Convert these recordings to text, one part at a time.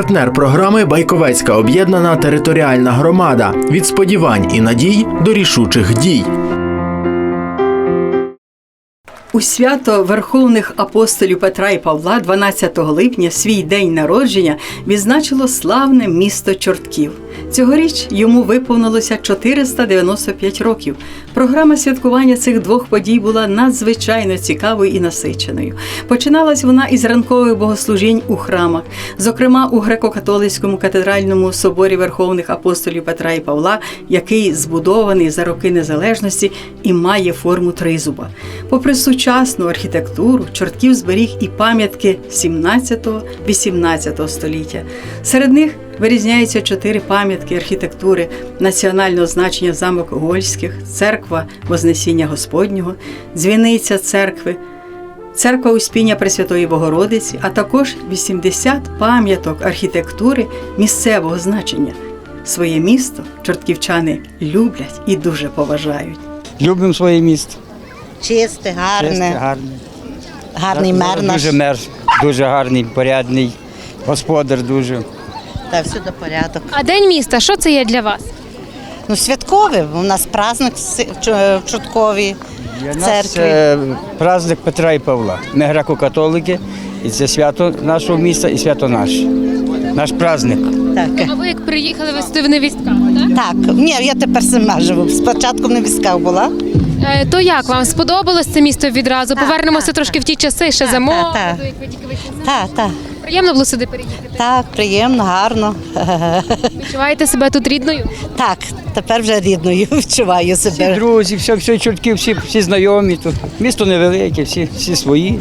Партнер програми Байковецька об'єднана територіальна громада від сподівань і надій до рішучих дій. У свято Верховних апостолів Петра і Павла 12 липня свій день народження відзначило славне місто Чортків. Цьогоріч йому виповнилося 495 років. Програма святкування цих двох подій була надзвичайно цікавою і насиченою. Починалась вона із ранкових богослужінь у храмах, зокрема у греко-католицькому катедральному соборі Верховних апостолів Петра і Павла, який збудований за роки незалежності і має форму тризуба. Попри сучасну архітектуру, Чортків зберіг і пам'ятки 17-18 століття. Серед них вирізняються чотири пам'ятки архітектури національного значення замок Гольських, церква Вознесіння Господнього, дзвіниця церкви, церква Успіння Пресвятої Богородиці, а також 80 пам'яток архітектури місцевого значення. Своє місто чортківчани люблять і дуже поважають. Любимо своє місто. Чисте, гарне, Чисте, гарне. гарний мер наш. Дуже мер, дуже гарний, порядний, господар дуже. Та всюди порядок. А день міста, що це є для вас? Ну, святкове, у нас праздник в Чо- Для нас церкві. е, праздник Петра і Павла. Ми греко-католики, і це свято нашого міста і свято наше. Наш праздник. Так. А ви як приїхали, ви сюди в невістках, так? так, ні, я тепер сама живу. Спочатку в невістках була. Е, То як вам сподобалось це місто відразу? Повернемося трошки в ті часи, ще Так, так, так. Так, так, Приємно було сюди переїхати. так, приємно, гарно. Відчуваєте себе тут рідною? Так, тепер вже рідною відчуваю Всі себе. друзі, все, все чортки, всі, всі знайомі тут. Місто невелике, всі, всі свої.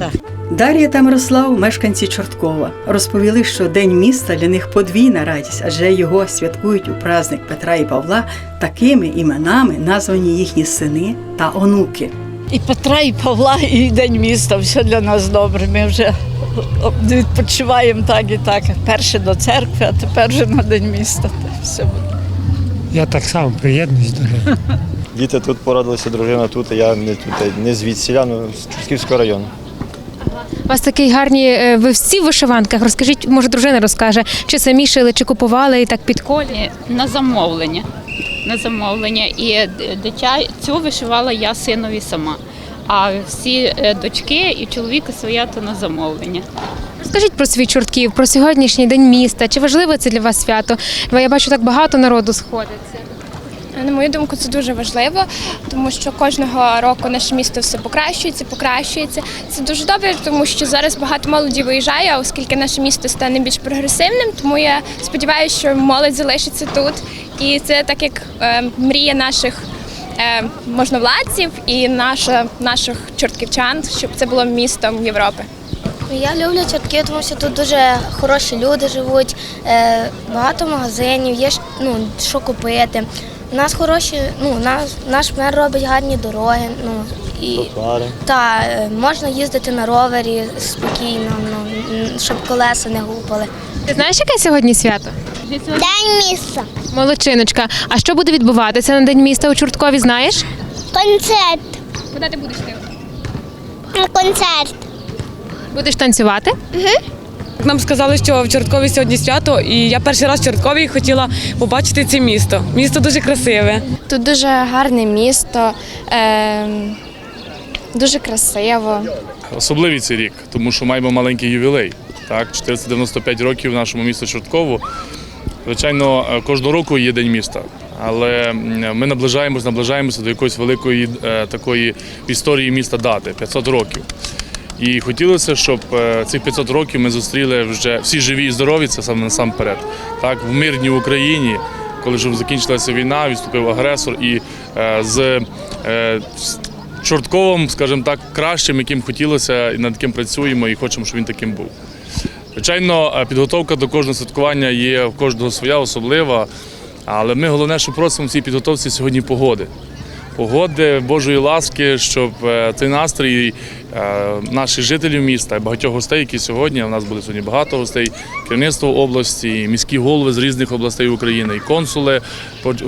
Дар'я та Мирослав, мешканці Чорткова, розповіли, що День міста для них подвійна радість, адже його святкують у праздник Петра і Павла такими іменами, названі їхні сини та онуки. І Петра, і Павла, і День міста. Все для нас добре. Ми вже відпочиваємо так і так. Перше до церкви, а тепер вже на День міста. Все буде. Я так само приєднуюсь до них. Діти тут порадилися, дружина тут, а я не тут, не звідсіля, ну, з Чортківського району. У вас такі гарні, е, ви всі в вишиванках. Розкажіть, може, дружина розкаже, чи самі шили, чи купували і так під колі? На замовлення. На замовлення. І дитя цю вишивала я синові сама. А всі е, дочки і чоловіка своя то на замовлення. Розкажіть про свій чортків, про сьогоднішній день міста. Чи важливе це для вас свято? Бо я бачу, так багато народу сходиться. На мою думку, це дуже важливо, тому що кожного року наше місто все покращується, покращується. Це дуже добре, тому що зараз багато молоді виїжджає, оскільки наше місто стане більш прогресивним, тому я сподіваюся, що молодь залишиться тут. І це так як е, мрія наших е, можновладців і наша, наших чортківчан, щоб це було містом Європи. Я люблю Чортків, тому що тут дуже хороші люди живуть, е, багато магазинів, є ну, що купити. У нас хороші, ну, наш, наш мер робить гарні дороги. Ну, і, Тротуари. та, е, можна їздити на ровері спокійно, ну, щоб колеса не гупали. Ти знаєш, яке сьогодні свято? День міста. Молодчиночка. А що буде відбуватися на день міста у Чорткові? Знаєш? Концерт. Куди ти будеш ти? Концерт. Будеш танцювати? Нам сказали, що в Чорткові сьогодні свято, і я перший раз в Чорткові хотіла побачити це місто. Місто дуже красиве. Тут дуже гарне місто, е, дуже красиво. Особливий цей рік, тому що маємо маленький ювілей. Так, 495 років нашому місту Чорткову. Звичайно, е, кожного року є День міста, але ми наближаємось, наближаємося до якоїсь великої е, такої історії міста дати 500 років. І хотілося, щоб е, цих 500 років ми зустріли вже всі живі і здорові, це саме насамперед. Так, в мирній Україні, коли вже закінчилася війна, відступив агресор і з Чортковим, скажімо так, кращим, яким хотілося, і над яким працюємо, і хочемо, щоб він таким був. Звичайно, е, підготовка до кожного святкування є в кожного своя особлива, але ми головне, що просимо в цій підготовці сьогодні погоди. Погоди Божої ласки, щоб е, цей настрій е, наших жителів міста багатьох гостей, які сьогодні, у нас буде сьогодні багато гостей, керівництво області, міські голови з різних областей України, і консули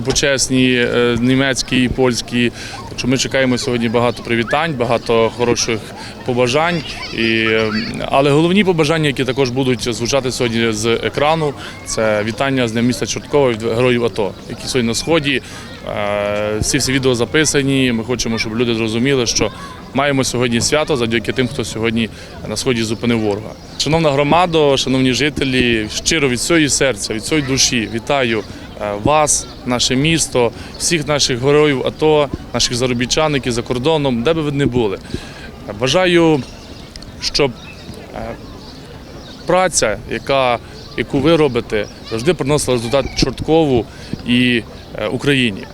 почесні, німецькі, і польські, що ми чекаємо сьогодні багато привітань, багато хороших побажань. І, е, але головні побажання, які також будуть звучати сьогодні з екрану, це вітання з Днем міста Чорткова від героїв АТО, які сьогодні на сході. Е, Всі всі відео записані. Ми хочемо, щоб люди зрозуміли, що маємо сьогодні свято завдяки тим, хто сьогодні на сході зупинив ворога. Шановна громада, шановні жителі, щиро від всього серця, від всієї душі вітаю вас, наше місто, всіх наших героїв АТО, наших заробітчан, які за кордоном, де би ви не були. Е, Бажаю, щоб е, праця, яка, яку ви робите, завжди приносила результат Чорткову і е, Україні.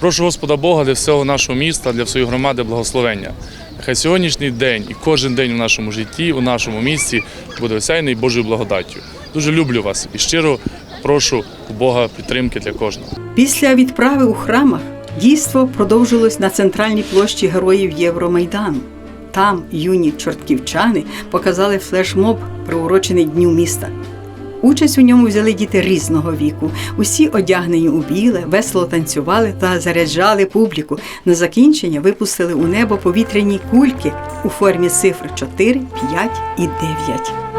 Прошу Господа Бога для всього нашого міста, для всієї громади благословення. Нехай сьогоднішній день і кожен день у нашому житті, у нашому місті буде осяяний Божою благодаттю. Дуже люблю вас і щиро прошу Бога підтримки для кожного. Після відправи у храмах дійство продовжилось на центральній площі героїв Євромайдану. Там юні чортківчани показали флешмоб, приурочений Дню міста. Участь у ньому взяли діти різного віку. Усі одягнені у біле, весело танцювали та заряджали публіку. На закінчення випустили у небо повітряні кульки у формі цифр 4, 5 і 9.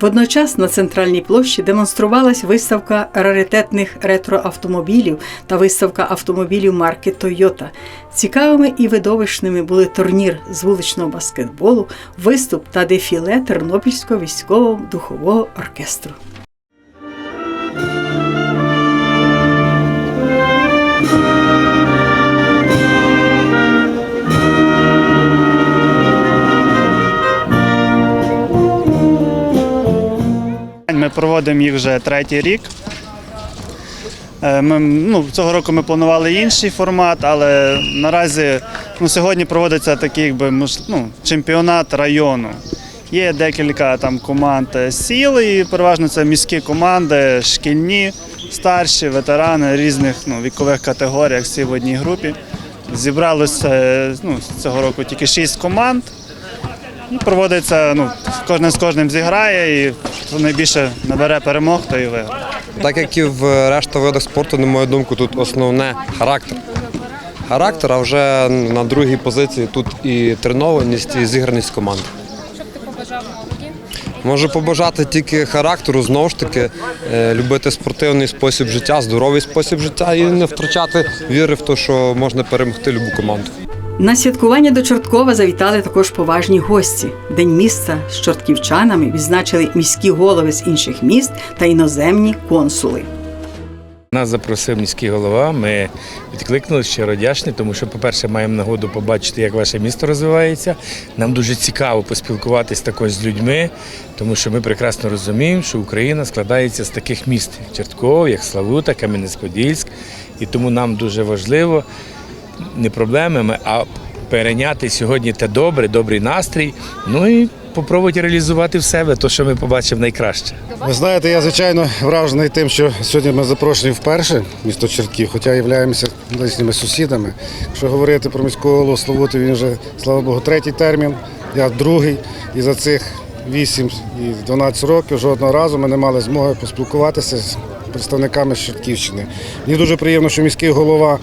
Водночас на центральній площі демонструвалась виставка раритетних ретроавтомобілів та виставка автомобілів марки Toyota. Цікавими і видовищними були турнір з вуличного баскетболу, виступ та дефіле Тернопільського військового духового оркестру. Ми проводимо їх вже третій рік. Е, Ми, ну, цього року ми планували інший формат, але наразі ну, сьогодні проводиться такий якби, ну, чемпіонат району. Є декілька там команд сіл, і переважно це міські команди, шкільні, старші, ветерани різних ну, вікових категоріях всі в одній групі. Зібралося ну, цього року тільки шість команд. І проводиться, ну, кожен з кожним зіграє, і хто найбільше набере перемог, то і виграє. Так як і в решта видах спорту, на мою думку, тут основне характер. Характер, а вже на другій позиції тут і тренованість, і зіграність команди. Що б ти побажав? Можу побажати тільки характеру, знову ж таки, е, любити спортивний спосіб життя, здоровий спосіб життя і не втрачати віри в те, що можна перемогти любу команду. На святкування до Чорткова завітали також поважні гості. День міста з чортківчанами відзначили міські голови з інших міст та іноземні консули. Нас запросив міський голова. Ми відкликнули щиро вдячні, тому що, по-перше, маємо нагоду побачити, як ваше місто розвивається. Нам дуже цікаво поспілкуватися також з людьми, тому що ми прекрасно розуміємо, що Україна складається з таких міст, Чертков, як Славута, Кам'янець-Подільськ. І тому нам дуже важливо не проблемами, а перейняти сьогодні те добре, добрий настрій. Ну і попробувати реалізувати в себе те, що ми побачимо найкраще. Ви знаєте, я звичайно вражений тим, що сьогодні ми запрошені вперше місто Чертків, хоча являємося близькими сусідами. Якщо говорити про міського голову Славути, він вже, слава Богу, третій термін, я другий. І за цих 8 і 12 років жодного разу ми не мали змоги поспілкуватися з представниками з Чортківщини. Мені дуже приємно, що міський голова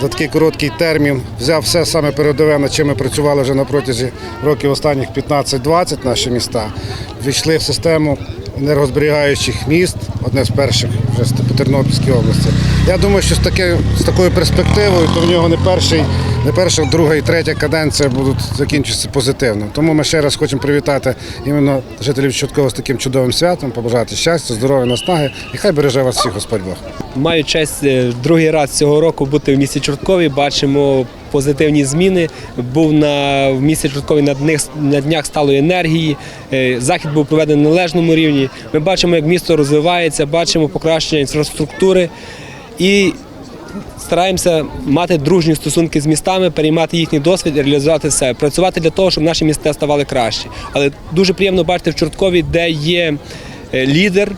за такий короткий термін взяв все саме передове, над чим ми працювали вже на протязі років останніх 15-20 наші міста. Війшли в систему енергозберігаючих міст, одне з перших вже по Тернопільській області. Я думаю, що з, таке, з такою перспективою, то в нього не перший, не перша, друга і третя каденція будуть закінчитися позитивно. Тому ми ще раз хочемо привітати іменно жителів Чорткова з таким чудовим святом, побажати щастя, здоров'я, наснаги і хай береже вас всіх Господь Бог. Маю честь е, другий раз цього року бути в місті Чорткові. Бачимо позитивні зміни. Був на в місті Чорткові на днях, на днях сталої енергії. Е, Захід був проведений на належному рівні. Ми бачимо, як місто розвивається, бачимо покращення інфраструктури і стараємося мати дружні стосунки з містами, переймати їхній досвід і реалізувати себе, працювати для того, щоб наші міста ставали краще. Але дуже приємно бачити в Чорткові, де є е, лідер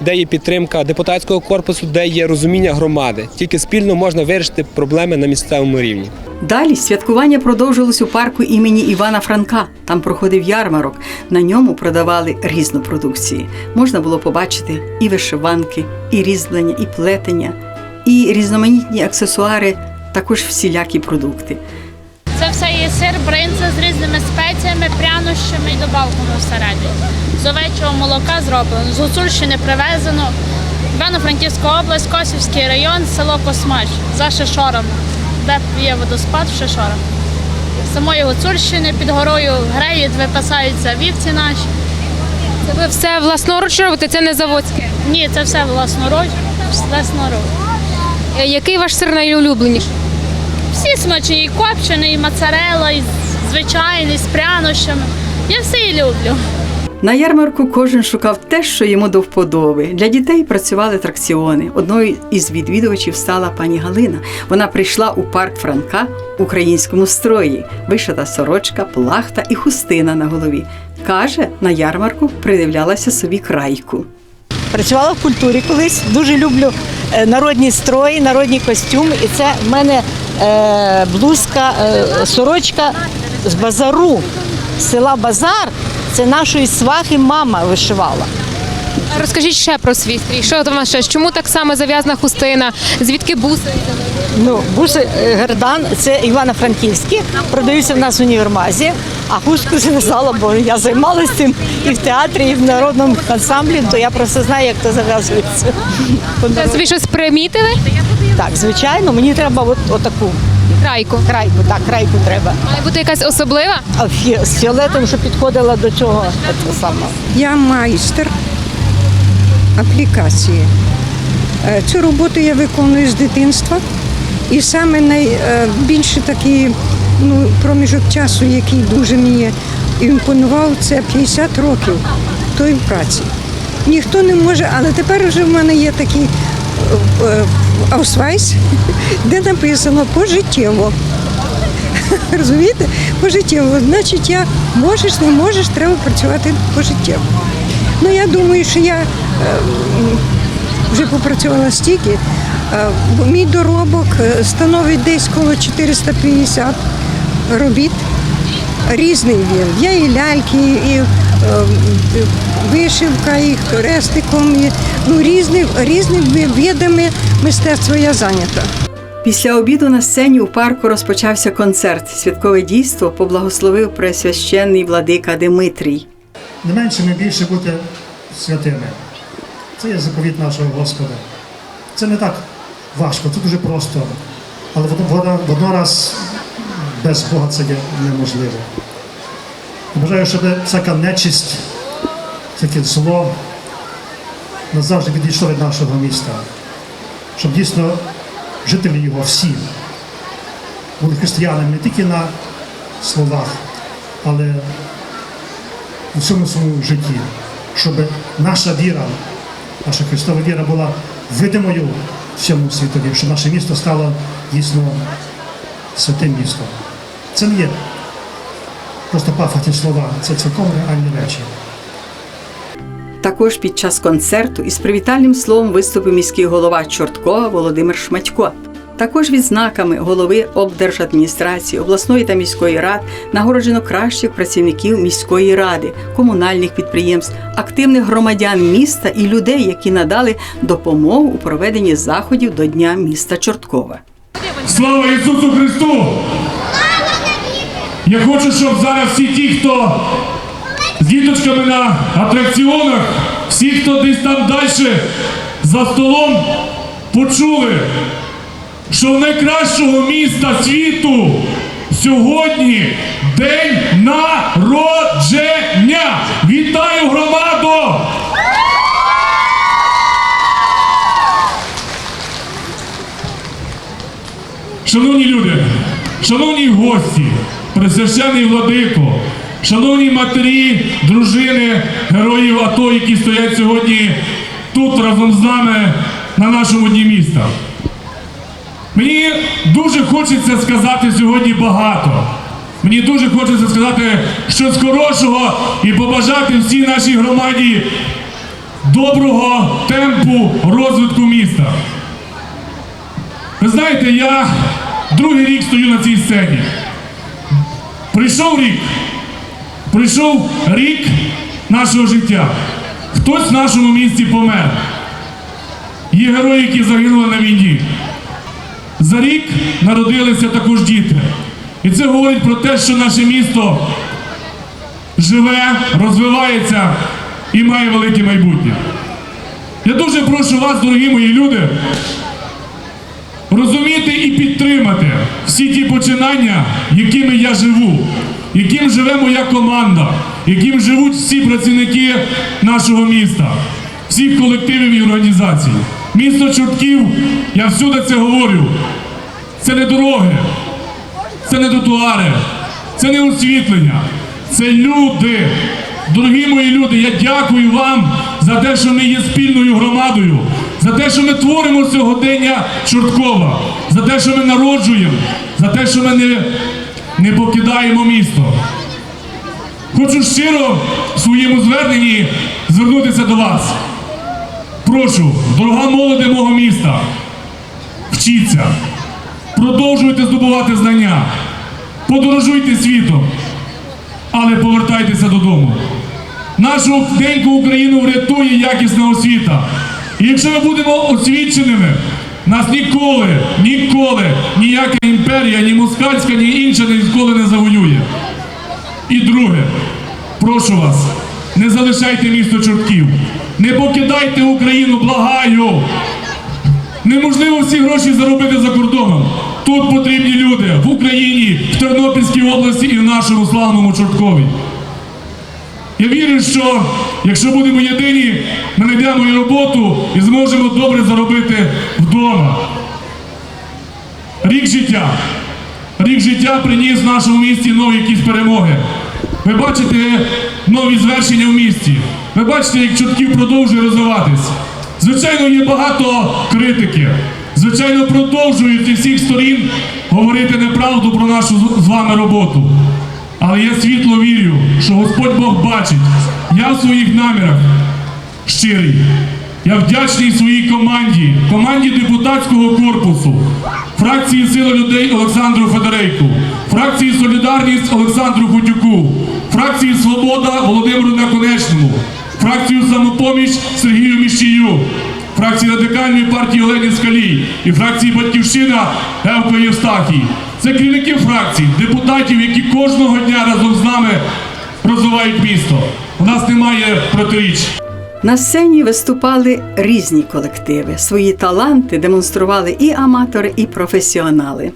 де є підтримка депутатського корпусу, де є розуміння громади. Тільки спільно можна вирішити проблеми на місцевому рівні. Далі святкування продовжилось у парку імені Івана Франка. Там проходив ярмарок. На ньому продавали різну продукцію. Можна було побачити і вишиванки, і різьблення, і плетення, і різноманітні аксесуари, також всілякі продукти. Це все є сир, бринза з різними спеціями, прянощами і добавками всередині. З овечого молока зроблено, з Гуцульщини привезено. Івано-Франківська область, Косівський район, село Космач за Шишором, де є водоспад в Шишорах. З Самої Гуцульщини під горою греють, випасаються вівці наші. Це ви все власноруч робите, це не заводське. Ні, це все власноруч, власноруч. Е, Який ваш сир найулюбленіший? Всі смачні, і копчений, і моцарелла, і звичайний, з прянощами. Я все і люблю. На ярмарку кожен шукав те, що йому до вподоби. Для дітей працювали атракціони. Одною із відвідувачів стала пані Галина. Вона прийшла у парк Франка в українському строї, вишита сорочка, плахта і хустина на голові. Каже, на ярмарку придивлялася собі крайку. Працювала в культурі колись. Дуже люблю е, народні строї, народні костюми. І це в мене е, блузка, е, сорочка з базару, села Базар. Це нашої свахи мама вишивала. Розкажіть ще про свій стрій. Що там у вас ще? Чому так само зав'язана хустина? Звідки буси? Ну, буси е, Гердан, це Івано-Франківські, продаються в нас в універмазі, а хустку зв'язала, бо я займалася цим і в театрі, і в народному ансамблі, то я просто знаю, як це зав'язується. Це собі щось примітили? Так, звичайно, мені треба от, отаку. Крайку. Крайку, так, крайку треба. Має бути якась особлива? А фі- з фіолетом, що підходила до цього, це саме. Я майстер аплікації. Е, Цю роботу я виконую з дитинства. І саме найбільше такий ну, проміжок часу, який дуже мені імпонував, це 50 років тої праці. Ніхто не може, але тепер вже в мене є такий е, е, аусвайс, де написано пожиттєво. Розумієте? Пожиттєво. Значить, я можеш, не можеш, треба працювати пожиттєво. Ну, я думаю, що я е, вже попрацювала стільки. Е, Мій доробок е, становить десь коло 450 робіт. Різний він. Є і ляльки, і е, вишивка, і хрестиком, і ну, різні, різними видами мистецтва я зайнята. Після обіду на сцені у парку розпочався концерт. Святкове дійство поблагословив пресвященний владика Димитрій. Не менше ми більше бути святими. Це є заповіт нашого Господа. Це не так важко, це дуже просто. Але водно- воднораз без Бога це є неможливо. Бажаю, щоб всяка нечисть, всяке зло назавжди відійшло від нашого міста. Щоб дійсно жителі його всі були християнами не тільки на словах, але у всьому своєму житті, щоб наша віра, наша Христова віра була видимою всьому світові, щоб наше місто стало дійсно святим містом. Це не є просто пафосні слова, це цілком реальні речі. Також під час концерту із привітальним словом виступив міський голова Чорткова Володимир Шматько. Також відзнаками голови облдержадміністрації, обласної та міської рад нагороджено кращих працівників міської ради, комунальних підприємств, активних громадян міста і людей, які надали допомогу у проведенні заходів до Дня міста Чорткова. Слава Ісусу Христу! Я хочу, щоб зараз всі ті, хто діточками на атракціонах, всі, хто десь там далі за столом, почули, що в найкращого міста світу сьогодні День народження! Вітаю громаду! Шановні люди, шановні гості, присвящений владико, шановні матері, дружини, героїв АТО, які стоять сьогодні тут разом з нами на нашому дні міста. Мені дуже хочеться сказати сьогодні багато. Мені дуже хочеться сказати щось хорошого і побажати всій нашій громаді доброго темпу розвитку міста. Ви знаєте, я Другий рік стою на цій сцені. Прийшов рік. Прийшов рік нашого життя. Хтось в нашому місті помер. Є герої, які загинули на війні. За рік народилися також діти. І це говорить про те, що наше місто живе, розвивається і має велике майбутнє. Я дуже прошу вас, дорогі мої люди, розуміти і підтримати всі ті починання, якими я живу, яким живе моя команда, яким живуть всі працівники нашого міста, всіх колективів і організацій. Місто Чортків, я всюди це говорю. Це не дороги, це не тротуари, це не освітлення, це люди. Дорогі мої люди, я дякую вам за те, що ми є спільною громадою, за те, що ми творимо сьогодення Чорткова, за те, що ми народжуємо, за те, що ми не, не покидаємо місто. Хочу щиро в своєму зверненні звернутися до вас. Прошу, дорога молоде мого міста, вчіться, продовжуйте здобувати знання, подорожуйте світом, але повертайтеся додому. Нашу деньку Україну врятує якісна освіта. І якщо ми будемо освіченими, нас ніколи, ніколи ніяка імперія, ні москальська, ні інша ніколи не завоює. І друге, прошу вас, не залишайте місто чортків, не покидайте Україну, благаю. Неможливо всі гроші заробити за кордоном. Тут потрібні люди в Україні, в Тернопільській області і в нашому славному Чорткові. Я вірю, що якщо будемо єдині, ми знайдемо і роботу і зможемо добре заробити вдома. Рік життя. Рік життя приніс в нашому місті нові якісь перемоги. Ви бачите нові звершення в місті. Ви бачите, як Чортків продовжує розвиватись. Звичайно, є багато критики. Звичайно, продовжують зі всіх сторін говорити неправду про нашу з вами роботу. Але я світло вірю, що. Я в своїх намірах щирий. Я вдячний своїй команді, команді депутатського корпусу, фракції Сила людей Олександру Федорейку, фракції Солідарність Олександру Хутюку, фракції Свобода Володимиру Наконечному, фракцію Самопоміч Сергію Міщію, фракції Радикальної партії Олені Скалій і фракції Батьківщина Евко Євстахій. Це керівники фракцій, депутатів, які кожного дня разом з нами розвивають місто. У нас немає протиріч. На сцені виступали різні колективи. Свої таланти демонстрували і аматори, і професіонали.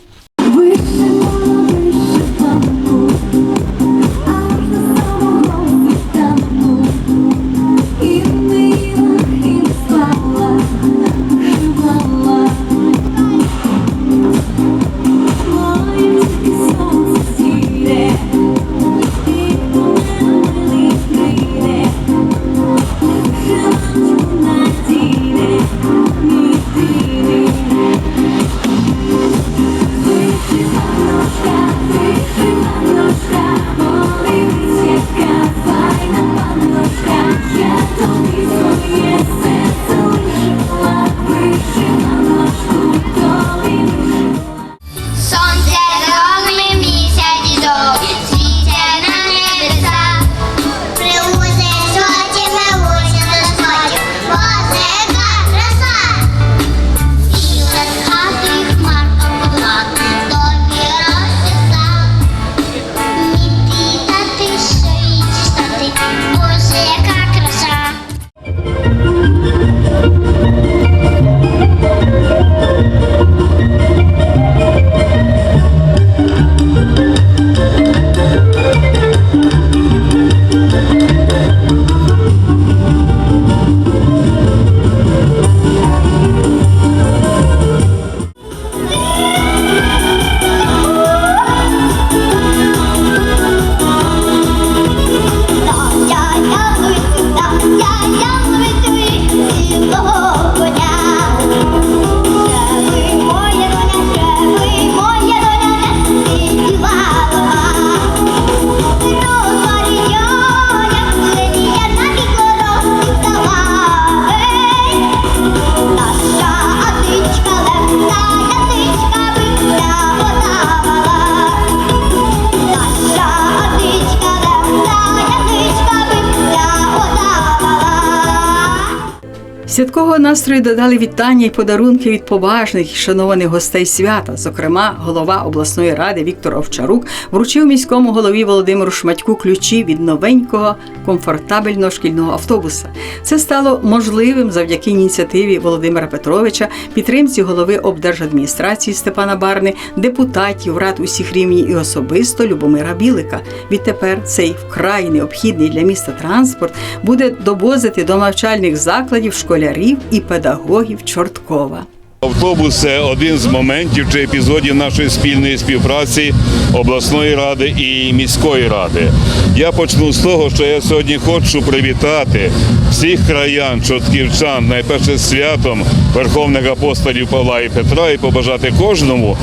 Сітка Святкового настрою додали вітання й подарунки від поважних і шанованих гостей свята. Зокрема, голова обласної ради Віктор Овчарук вручив міському голові Володимиру Шматьку ключі від новенького комфортабельного шкільного автобуса. Це стало можливим завдяки ініціативі Володимира Петровича, підтримці голови облдержадміністрації Степана Барни, депутатів рад усіх рівнів і особисто Любомира Білика. Відтепер цей вкрай необхідний для міста транспорт буде довозити до навчальних закладів школярів і педагогів Чорткова. Автобус це один з моментів чи епізодів нашої спільної співпраці обласної ради і міської ради. Я почну з того, що я сьогодні хочу привітати всіх краян, чортківчан, найперше святом Верховних апостолів Павла і Петра і побажати кожному,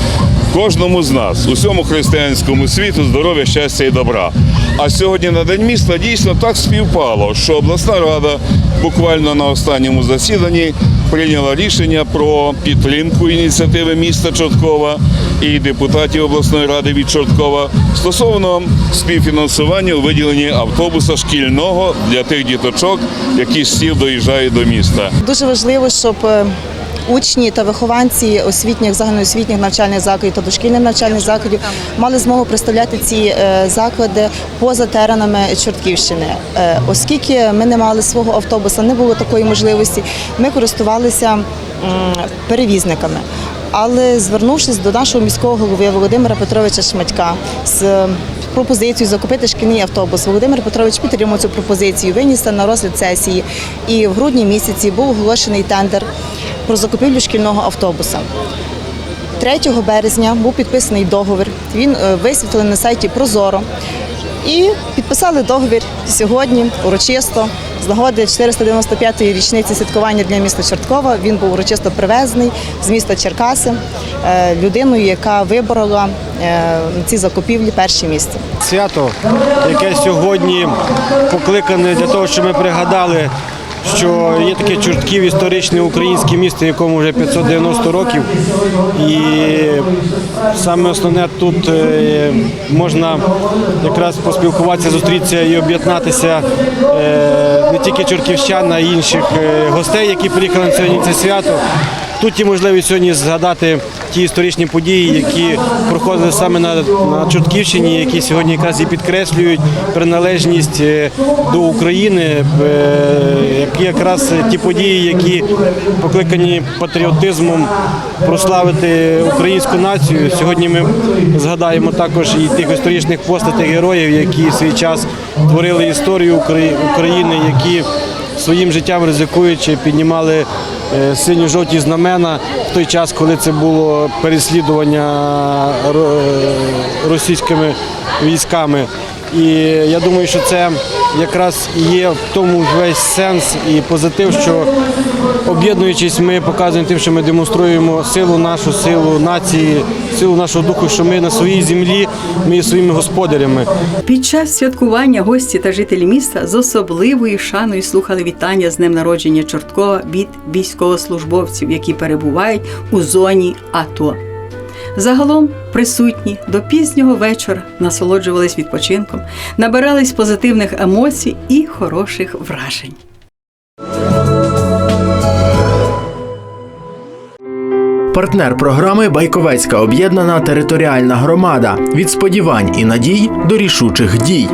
кожному з нас, усьому християнському світу здоров'я, щастя і добра. А сьогодні на День міста дійсно так співпало, що обласна рада буквально на останньому засіданні прийняла рішення про підтримку ініціативи міста Чорткова і депутатів обласної ради від Чорткова стосовно співфінансування у виділенні автобуса шкільного для тих діточок, які з сіл доїжджають до міста. Дуже важливо, щоб е, учні та вихованці освітніх загальноосвітніх навчальних закладів та дошкільних навчальних закладів мали змогу представляти ці е, заклади поза теренами Чортківщини. Е, Оскільки ми не мали свого автобуса, не було такої можливості, ми користувалися перевізниками. Але звернувшись до нашого міського голови Володимира Петровича Шматька з пропозицією закупити шкільний автобус, Володимир Петрович підтримав цю пропозицію, виніс на розгляд сесії. І в грудні місяці був оголошений тендер про закупівлю шкільного автобуса. 3 березня був підписаний договір. Він е, на сайті Прозоро. І підписали договір сьогодні урочисто з нагоди 495-ї річниці святкування для міста Чорткова. Він був урочисто привезений з міста Черкаси е, людиною, яка виборола е, ці закупівлі перше місце. Свято, яке сьогодні покликане для того, щоб ми пригадали, що є таке Чортків історичне українське місто, якому вже 590 років. І саме основне тут е, можна якраз поспілкуватися, зустрітися і об'єднатися е, не тільки чортківщан, а й інших е, гостей, які приїхали на сьогодні це свято. Тут є можливість сьогодні згадати ті історичні події, які проходили саме на, на Чортківщині, які сьогодні якраз і підкреслюють приналежність е, до України, е, які якраз ті події, які покликані патріотизмом прославити українську націю. Сьогодні ми згадаємо також і тих історичних постатей героїв, які в свій час творили історію України, які своїм життям ризикуючи, піднімали е, синьо-жовті знамена в той час, коли це було переслідування е, російськими військами. І я думаю, що це якраз є в тому весь сенс і позитив, що об'єднуючись, ми показуємо тим, що ми демонструємо силу нашу, силу нації, силу нашого духу, що ми на своїй землі, ми є своїми господарями. Під час святкування гості та жителі міста з особливою шаною слухали вітання з днем народження Чорткова від військовослужбовців, які перебувають у зоні АТО. Загалом присутні до пізнього вечора насолоджувались відпочинком, набирались позитивних емоцій і хороших вражень. Партнер програми Байковецька об'єднана територіальна громада від сподівань і надій до рішучих дій.